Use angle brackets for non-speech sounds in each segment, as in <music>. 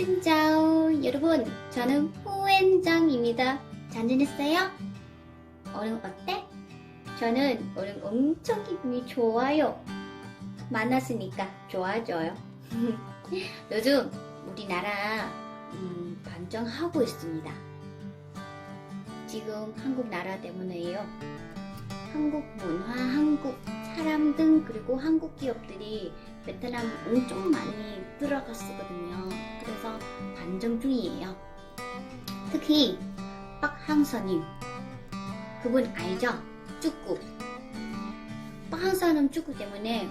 찐짜오. 여러분 저는 후엔장입니다. 잘 지냈어요? 오늘 어때? 저는 오늘 엄청 기분이 좋아요. 만났으니까 좋아져요. <laughs> 요즘 우리나라 음, 반정하고 있습니다. 지금 한국 나라 때문에요. 한국 문화, 한국 사람 등 그리고 한국 기업들이 베트남 엄청 많이 들어갔었거든요. 그래서 반정 중이에요. 특히 박항서님 그분 알죠? 축구 박항서는 축구 때문에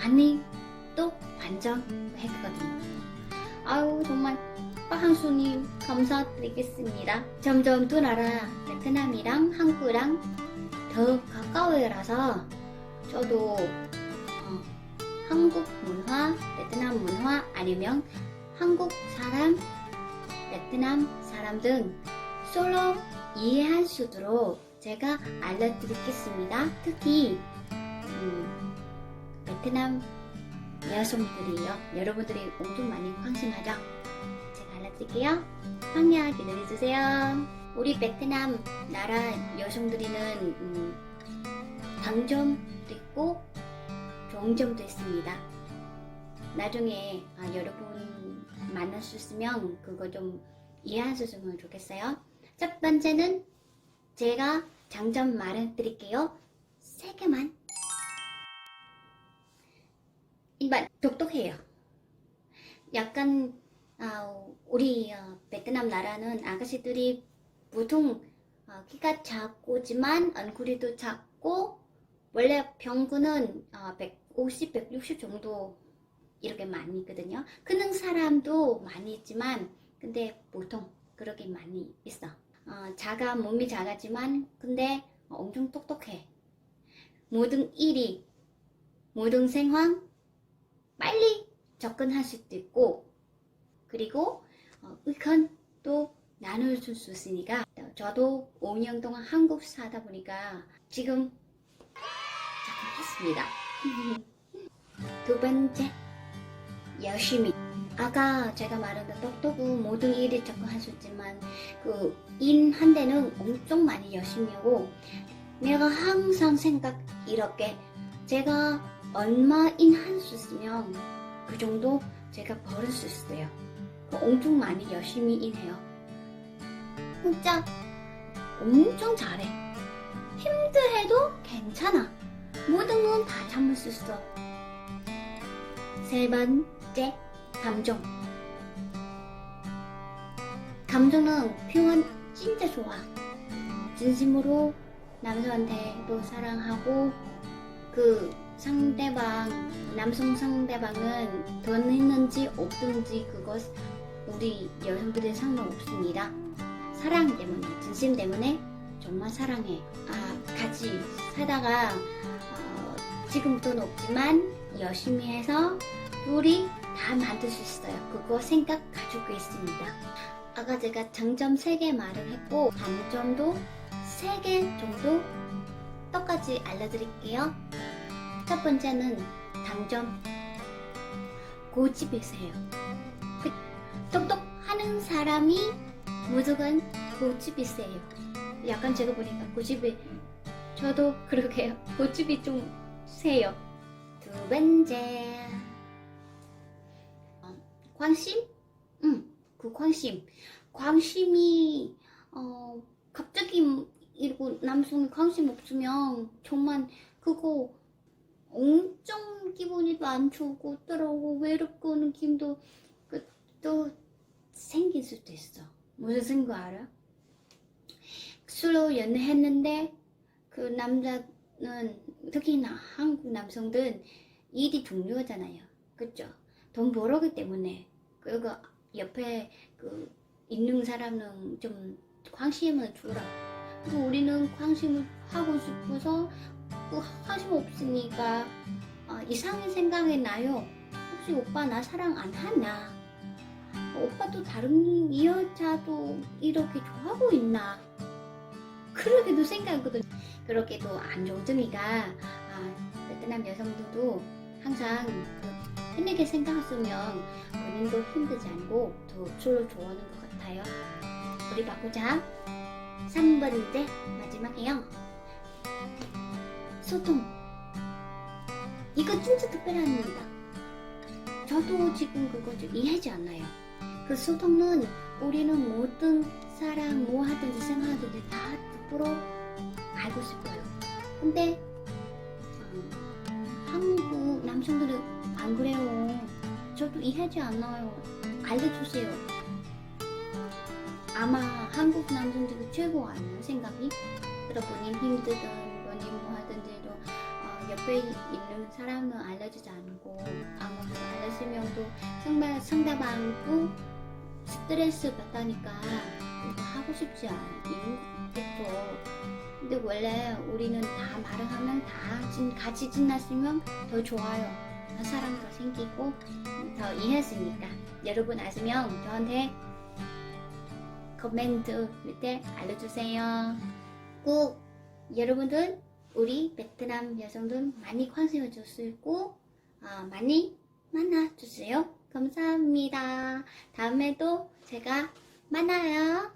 많이 또 반정했거든요. 아유 정말 박항수님 감사드리겠습니다. 점점 두 나라 베트남이랑 한국이랑 더 가까워라서 저도 어, 한국 문화, 베트남 문화 아니면 한국 사람, 베트남 사람 등 서로 이해할 수 있도록 제가 알려드리겠습니다. 특히 음, 베트남 여성들이요. 여러분들이 엄청 많이 관심하죠? 제가 알려드릴게요. 황야 기다려주세요. 우리 베트남 나라 여성들이는 음, 있고 있습니다. 나중에 아, 여러분 만날 수 있으면 그거 좀 이해하셨으면 좋겠어요. 첫 번째는 제가 장점 말해드릴게요. 세 개만. 일반 똑똑해요. 약간 아, 우리 어, 베트남 나라는 아가씨들이 보통 어, 키가 작고지만 얼굴이 또 작고 원래 평균은 어, 150, 160 정도 이렇게 많이 있거든요. 크는 사람도 많이 있지만 근데 보통 그렇게 많이 있어. 어, 작아 몸이 작았지만 근데 엄청 똑똑해. 모든 일이 모든 생활 빨리 접근할 수도 있고 그리고 어, 의견도 나눠줄 수 있으니까 저도 5년 동안 한국 살다 보니까 지금 작품했습니다. 두 번째 열심히 아까 제가 말한 대로 똑똑고 모든 일에 접근할 수 있지만 그인한 데는 엄청 많이 열심히 하고 내가 항상 생각 이렇게 제가 얼마 인 할 수 있으면 그 정도 제가 벌을 수 있어요. 엄청 많이 열심히 일해요. 진짜 엄청 잘해. 힘들해도 괜찮아. 모든 건 다 참을 수 있어. 세 번째, 감정. 감정은 표현 진짜 좋아. 진심으로 남자한테도 사랑하고 그 상대방 남성 상대방은 돈 있는지 없든지 그것 우리 여성들은 상관없습니다. 사랑 때문에 진심 때문에 정말 사랑해. 아 같이 살다가 어, 지금 돈 없지만 열심히 해서 둘이 다 만들 수 있어요. 그거 생각 가지고 있습니다. 아까 제가 장점 3개 말을 했고 단점도 3개 정도 똑같이 알려드릴게요. 첫 번째는 단점 고집이세요. 그 똑똑하는 사람이 무조건 고집이세요. 약간 제가 보니까 고집이 저도 그러게요. 고집이 좀 세요. 두 번째 어, 관심? 응, 그 관심. 관심이 어 갑자기 이러고 남성이 관심 없으면 정말 그거 엄청 기분이 안 좋고 떨어고 외롭고 느낌도 그, 또 생길 수도 있어. 무슨 생각 알아? 술로 연애했는데 그 남자는 특히나 한국 남성들은 일이 중요하잖아요. 그죠? 돈 벌었기 때문에 그리고 옆에 그 있는 사람은 좀 관심을 주라. 그리고 우리는 관심을 하고 싶어서 그 관심 없으니까 어, 이상한 생각이 나요. 혹시 오빠 나 사랑 안 하나? 오빠도 다른 여자도 이렇게 좋아하고 있나? 그렇게도 생각하거든. 그렇게도 안 점이가 아, 베트남 여성들도 항상 그 편하게 생각했으면 본인도 힘들지 않고 더 서로 좋아하는 것 같아요. 우리 바꾸자. 3번째 마지막이요. 소통. 이거 진짜 특별합니다. 저도 지금 그거 좀 이해하지 않아요. 그 소통은 우리는 모든 사람 뭐 하든지 생각하든지 다 듣도록 알고 싶어요. 근데 어, 한국 남성들은 안 그래요. 저도 이해하지 않아요. 알려주세요. 아마 한국 남성들이 최고 아니에요 생각이? 본인 힘들든 본인 뭐 하든지 도 어, 옆에 있는 사람은 알려주지 않고 그 알려주면 또 상대, 상대방도 스트레스 받다니까 하고 싶지 않겠죠. 근데 원래 우리는 다 말을 하면 다 진- 같이 지났으면 더 좋아요. 더 사랑 더 생기고 더 이해했으니까 여러분 아시면 저한테 코멘트 밑에 알려주세요. 꼭 여러분들 우리 베트남 여성들 많이 관심을 있고 아, 많이 만나주세요. 감사합니다. 다음에도 제가 만나요.